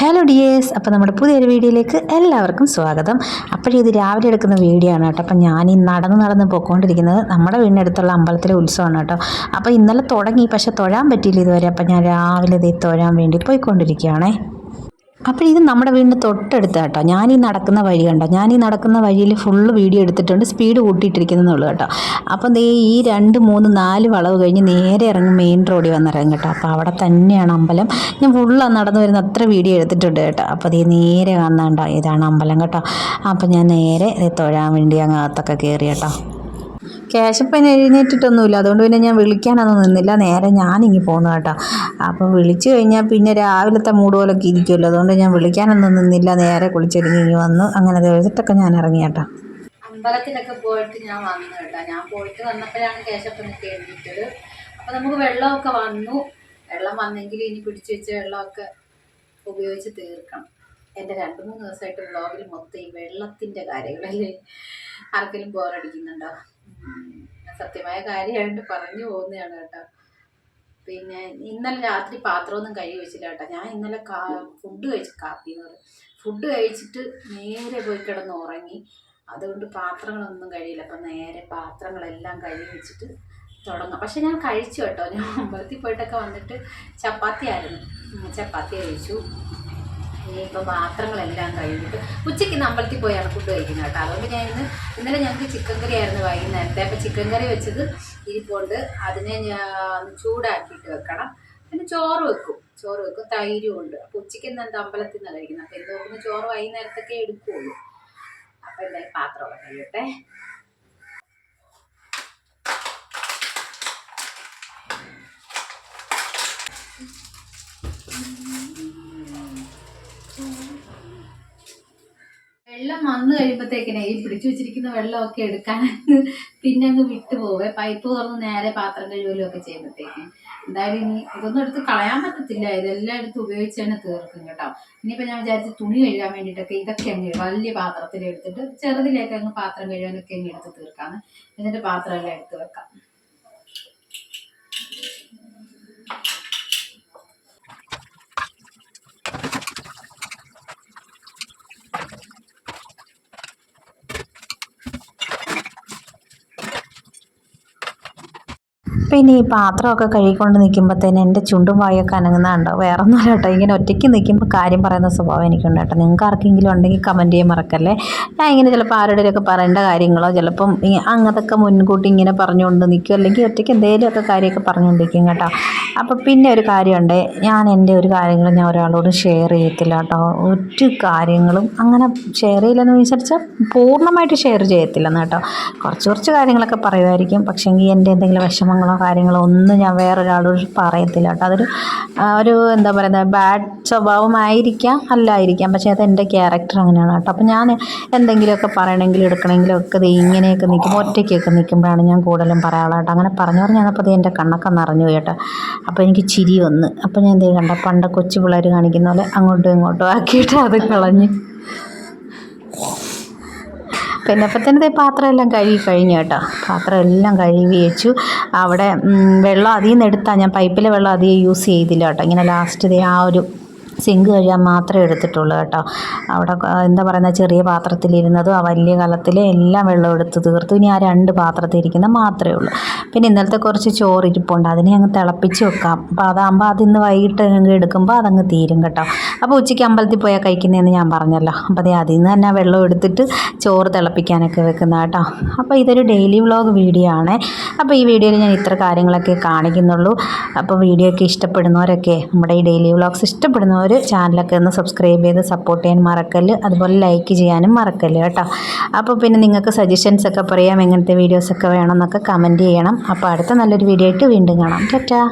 Hello dears അപ്പോൾ നമ്മുടെ പുതിയൊരു വീഡിയോയിലേക്ക് എല്ലാവർക്കും സ്വാഗതം. അപ്പോഴും ഇത് രാവിലെ എടുക്കുന്ന വീഡിയോ ആണ് കേട്ടോ. അപ്പം ഞാൻ ഈ നടന്ന് നടന്ന് പോയിക്കൊണ്ടിരിക്കുന്നത് നമ്മുടെ വീടിനടുത്തുള്ള അമ്പലത്തിലെ ഉത്സവമാണ് കേട്ടോ. അപ്പോൾ ഇന്നലെ തുടങ്ങി പക്ഷേ തൊഴാൻ പറ്റിയില്ല ഇതുവരെ. അപ്പം ഞാൻ രാവിലെ ഇത് തൊഴാൻ വേണ്ടി പോയിക്കൊണ്ടിരിക്കുകയാണേ. അപ്പോൾ ഇത് നമ്മുടെ വീടിന്റെ തൊട്ടടുത്ത് കേട്ടോ ഈ നടക്കുന്ന വഴി കണ്ടോ? ഈ നടക്കുന്ന വഴിയിൽ ഫുള്ള് വീഡിയോ എടുത്തിട്ടുണ്ട്. സ്പീഡ് കൂട്ടിയിട്ടിരിക്കുന്നുള്ളൂ കേട്ടോ. അപ്പം ദേ ഈ രണ്ട് മൂന്ന് നാല് വളവ് കഴിഞ്ഞ് നേരെ ഇറങ്ങി മെയിൻ റോഡിൽ വന്നിറങ്ങും കേട്ടോ. അപ്പോൾ അവിടെ തന്നെയാണ് അമ്പലം. ഞാൻ ഫുള്ള് നടന്നു വരുന്ന അത്ര വീഡിയോ എടുത്തിട്ടുണ്ട് കേട്ടോ. അപ്പോൾ ദേ നേരെ വന്നാണ്ടോ? ഇതാണ് അമ്പലം കേട്ടോ. അപ്പോൾ ഞാൻ നേരെ തൊഴാൻ വേണ്ടി അങ്ങ് അകത്തൊക്കെ കയറി കേട്ടോ. ക്യാഷപ്പൻ എഴുന്നേറ്റിട്ടൊന്നുമില്ല. അതുകൊണ്ട് പിന്നെ ഞാൻ വിളിക്കാനൊന്നും നിന്നില്ല. നേരെ ഞാനിങ്ങി പോന്നു കേട്ടോ. അപ്പോൾ വിളിച്ചു കഴിഞ്ഞാൽ പിന്നെ രാവിലത്തെ മൂട് പോലൊക്കെ ഇരിക്കുമല്ലോ. അതുകൊണ്ട് ഞാൻ വിളിക്കാനൊന്നും നിന്നില്ല. നേരെ കുളിച്ചൊരുങ്ങി വന്നു. അങ്ങനെ എഴുതിട്ടൊക്കെ ഞാൻ ഇറങ്ങി കേട്ടോ. അമ്പലത്തിലൊക്കെ പോയിട്ട് ഞാൻ വന്നു കേട്ടോ. ഞാൻ പോയിട്ട് വന്നപ്പോഴാണ് കേശപ്പനൊക്കെ എഴുതിയിട്ടത്. അപ്പോൾ നമുക്ക് വെള്ളമൊക്കെ വന്നു. വെള്ളം വന്നെങ്കിൽ ഇനി പിടിച്ചു വെച്ച വെള്ളമൊക്കെ ഉപയോഗിച്ച് തീർക്കണം. എന്റെ രണ്ട് മൂന്ന് ദിവസമായിട്ട് വ്ളോഗിൽ മൊത്തം ഈ വെള്ളത്തിന്റെ കാര്യങ്ങളല്ലേ? ആർക്കെങ്കിലും ബോറടിക്കുന്നുണ്ടോ. സത്യമായ കാര്യമായിട്ട് പറഞ്ഞു പോകുന്നതാണ് കേട്ടോ. പിന്നെ ഇന്നലെ രാത്രി പാത്രമൊന്നും കഴുകി വെച്ചില്ല കേട്ടോ. ഞാൻ ഇന്നലെ കാ ഫുഡ് കഴിച്ചു കാപ്പി എന്ന് പറയും. ഫുഡ് കഴിച്ചിട്ട് നേരെ പോയി കിടന്ന് ഉറങ്ങി. അതുകൊണ്ട് പാത്രങ്ങളൊന്നും കഴിയില്ല. അപ്പം നേരെ പാത്രങ്ങളെല്ലാം കഴുകി വെച്ചിട്ട് തുടങ്ങാം. പക്ഷെ ഞാൻ കഴിച്ചു കേട്ടോ. ഞാൻ അമ്പലത്തിൽ പോയിട്ടൊക്കെ വന്നിട്ട് ചപ്പാത്തി ആയിരുന്നു. ചപ്പാത്തി കഴിച്ചു. ഇനിയിപ്പോൾ പാത്രങ്ങളെല്ലാം കഴിഞ്ഞിട്ട് ഉച്ചയ്ക്ക് ഇന്ന് അമ്പലത്തിൽ പോയാണ് ഫുഡ് കഴിക്കുന്നത് കേട്ടോ. അതുകൊണ്ട് ഞാൻ ഇന്ന് ഇന്നലെ ഞങ്ങൾക്ക് ചിക്കൻ കറി ആയിരുന്നു വൈകുന്നേരത്തെ. അപ്പോൾ ചിക്കൻ കറി വെച്ചത് ഇരിപ്പുണ്ട്. അതിനെ ഞാൻ ചൂടാക്കിയിട്ട് വെക്കണം. പിന്നെ ചോറ് വെക്കും. ചോറ് വെക്കും. തൈരും ഉണ്ട്. അപ്പോൾ ഉച്ചയ്ക്ക് ഇന്ന് എന്താ അമ്പലത്തിൽ നിന്നാണ് കഴിക്കുന്നത്? അപ്പോൾ എന്ത് നോക്കുന്ന ചോറ് വൈകുന്നേരത്തൊക്കെ എടുക്കുകയുള്ളൂ അപ്പോൾ എന്തായാലും പാത്രമൊക്കെ കഴിയട്ടെ വെള്ളം വന്നു കഴിയുമ്പോഴത്തേക്കിനെ ഈ പിടിച്ചു വെച്ചിരിക്കുന്ന വെള്ളമൊക്കെ എടുക്കാൻ പിന്നെ അങ്ങ് വിട്ടു പോവേ. പൈപ്പ് തുറന്ന് നേരെ പാത്രം കഴുകലും ഒക്കെ ചെയ്യുമ്പോഴത്തേക്കും എന്തായാലും ഇനി ഇതൊന്നും എടുത്ത് കളയാൻ പറ്റത്തില്ല. ഇതെല്ലാം എടുത്ത് ഉപയോഗിച്ച് തന്നെ തീർക്കും കേട്ടോ. ഇനിയിപ്പോൾ ഞാൻ വിചാരിച്ച് തുണി കഴുകാൻ വേണ്ടിയിട്ടൊക്കെ ഇതൊക്കെ അങ്ങ് വലിയ പാത്രത്തിൽ എടുത്തിട്ട് ചെറുതിലേക്ക് അങ്ങ് പാത്രം കഴുകാനൊക്കെ അങ്ങ് എടുത്ത് തീർക്കാന്ന്. എന്നിട്ട് പാത്രമെല്ലാം എടുത്ത് വെക്കാം. പിന്നെ ഈ പാത്രമൊക്കെ കഴുകിക്കൊണ്ട് നിൽക്കുമ്പോഴത്തേന് എന്റെ ചുണ്ടും വായൊക്കെ അനങ്ങുന്നതുണ്ടോ വേറെ ഒന്നും കേട്ടോ ഇങ്ങനെ ഒറ്റയ്ക്ക് നിൽക്കുമ്പോൾ കാര്യം പറയുന്ന സ്വഭാവം എനിക്കുണ്ട് കേട്ടോ നിങ്ങൾക്ക് ആർക്കെങ്കിലും ഉണ്ടെങ്കിൽ കമന്റ് ചെയ്യാൻ മറക്കല്ലേ. ഞാൻ ഇങ്ങനെ ചിലപ്പോൾ ആരോടൊക്കെ പറയേണ്ട കാര്യങ്ങളോ ചിലപ്പം അങ്ങനത്തൊക്കെ മുൻകൂട്ടി ഇങ്ങനെ പറഞ്ഞുകൊണ്ട് നിൽക്കും അല്ലെങ്കിൽ ഒറ്റയ്ക്ക് എന്തെങ്കിലുമൊക്കെ കാര്യമൊക്കെ പറഞ്ഞുകൊണ്ടിരിക്കും കേട്ടോ. അപ്പോൾ പിന്നെ ഒരു കാര്യമുണ്ട്. ഞാൻ എന്റെ ഒരു കാര്യങ്ങളും ഞാൻ ഒരാളോട് ഷെയർ ചെയ്യത്തില്ല കേട്ടോ ഒരു കാര്യങ്ങളും അങ്ങനെ ഷെയർ ചെയ്യില്ലെന്ന് വിചാരിച്ചാൽ പൂർണമായിട്ട് ഷെയർ ചെയ്യത്തില്ലെന്ന് കേട്ടോ. കുറച്ച് കുറച്ച് കാര്യങ്ങളൊക്കെ പറയുമായിരിക്കും. പക്ഷേങ്കിൽ എന്റെ എന്തെങ്കിലും വിഷമങ്ങളോ കാര്യങ്ങളോ ഒന്നും ഞാൻ വേറൊരാളോട് പറയത്തില്ല കേട്ടോ. അതൊരു ഒരു എന്താ പറയുന്നത് ബാഡ് സ്വഭാവമായിരിക്കാം അല്ലായിരിക്കാം. പക്ഷേ അത് എന്റെ ക്യാരക്ടർ അങ്ങനെയാണ് കേട്ടോ. അപ്പോൾ ഞാൻ എന്തെങ്കിലുമൊക്കെ പറയണമെങ്കിലും എടുക്കണമെങ്കിലും ഒക്കെ ഇത് ഇങ്ങനെയൊക്കെ നിൽക്കുമ്പോൾ ഒറ്റയ്ക്കൊക്കെ നിൽക്കുമ്പോഴാണ് ഞാൻ കൂടുതലും പറയാനുള്ളത് കേട്ടോ. അങ്ങനെ പറഞ്ഞു പറഞ്ഞു വന്നപ്പോൾ ദേ എന്റെ കണ്ണൊക്കെ നിറഞ്ഞു കേട്ടോ. അപ്പോൾ എനിക്ക് ചിരി വന്ന്. അപ്പോൾ ഞാൻ ദേ കണ്ട പണ്ട് കൊച്ചു പിള്ളേർ കാണിക്കുന്ന പോലെ അങ്ങോട്ടും ഇങ്ങോട്ടും ആക്കിയിട്ട് അത് കളഞ്ഞു. പിന്നെ അപ്പം തന്നെ പാത്രമെല്ലാം കഴുകി കഴിഞ്ഞു കേട്ടോ. പാത്രമെല്ലാം കഴുകി വെച്ചു. അവിടെ വെള്ളം അതിൽ നിന്ന് എടുത്താൽ ഞാൻ പൈപ്പിലെ വെള്ളം അധികം യൂസ് ചെയ്തില്ല കേട്ടോ. ഇങ്ങനെ ലാസ്റ്റ് ആ ഒരു സിങ്ക് കഴിയാൻ മാത്രമേ എടുത്തിട്ടുള്ളൂ കേട്ടോ. അവിടെ എന്താ പറയുന്ന ചെറിയ പാത്രത്തിലിരുന്നതും ആ വലിയ കലത്തിൽ എല്ലാം വെള്ളം എടുത്ത് തീർത്തു. ഇനി ആ രണ്ട് പാത്രത്തിൽ ഇരിക്കുന്ന മാത്രമേ ഉള്ളൂ. പിന്നെ ഇന്നലത്തെ കുറച്ച് ചോറ് ഇരിപ്പുണ്ട്. അതിനെ അങ്ങ് തിളപ്പിച്ച് വെക്കാം. അപ്പോൾ അതാകുമ്പോൾ അതിന്ന് വൈകിട്ട് അങ്ങ് എടുക്കുമ്പോൾ അതങ്ങ് തീരും കേട്ടോ. അപ്പോൾ ഉച്ചയ്ക്ക് അമ്പലത്തിൽ പോയാൽ കഴിക്കുന്നതെന്ന് ഞാൻ പറഞ്ഞല്ലോ. അപ്പോൾ അതെ അതിൽ നിന്ന് തന്നെ വെള്ളം എടുത്തിട്ട് ചോറ് തിളപ്പിക്കാനൊക്കെ വെക്കുന്ന കേട്ടോ. അപ്പോൾ ഇതൊരു ഡെയിലി വ്ളോഗ് വീഡിയോ ആണ്. അപ്പോൾ ഈ വീഡിയോയിൽ ഞാൻ ഇത്ര കാര്യങ്ങളൊക്കെ കാണിക്കുന്നുള്ളൂ. അപ്പോൾ വീഡിയോ ഒക്കെ ഇഷ്ടപ്പെടുന്നവരൊക്കെ നമ്മുടെ ഈ ഡെയിലി വ്ളോഗ്സ് ഇഷ്ടപ്പെടുന്നവർ ചാനലൊക്കെ ഒന്ന് സബ്സ്ക്രൈബ് ചെയ്ത് സപ്പോർട്ട് ചെയ്യാൻ മറക്കല്ല്. അതുപോലെ ലൈക്ക് ചെയ്യാനും മറക്കല്ല് കേട്ടോ. അപ്പോൾ പിന്നെ നിങ്ങൾക്ക് സജഷൻസ് ഒക്കെ പറയാം എങ്ങനത്തെ വീഡിയോസൊക്കെ വേണമെന്നൊക്കെ കമന്റ് ചെയ്യണം. അപ്പോൾ അടുത്ത നല്ലൊരു വീഡിയോ ആയിട്ട് വീണ്ടും കാണാം. ടാറ്റാ.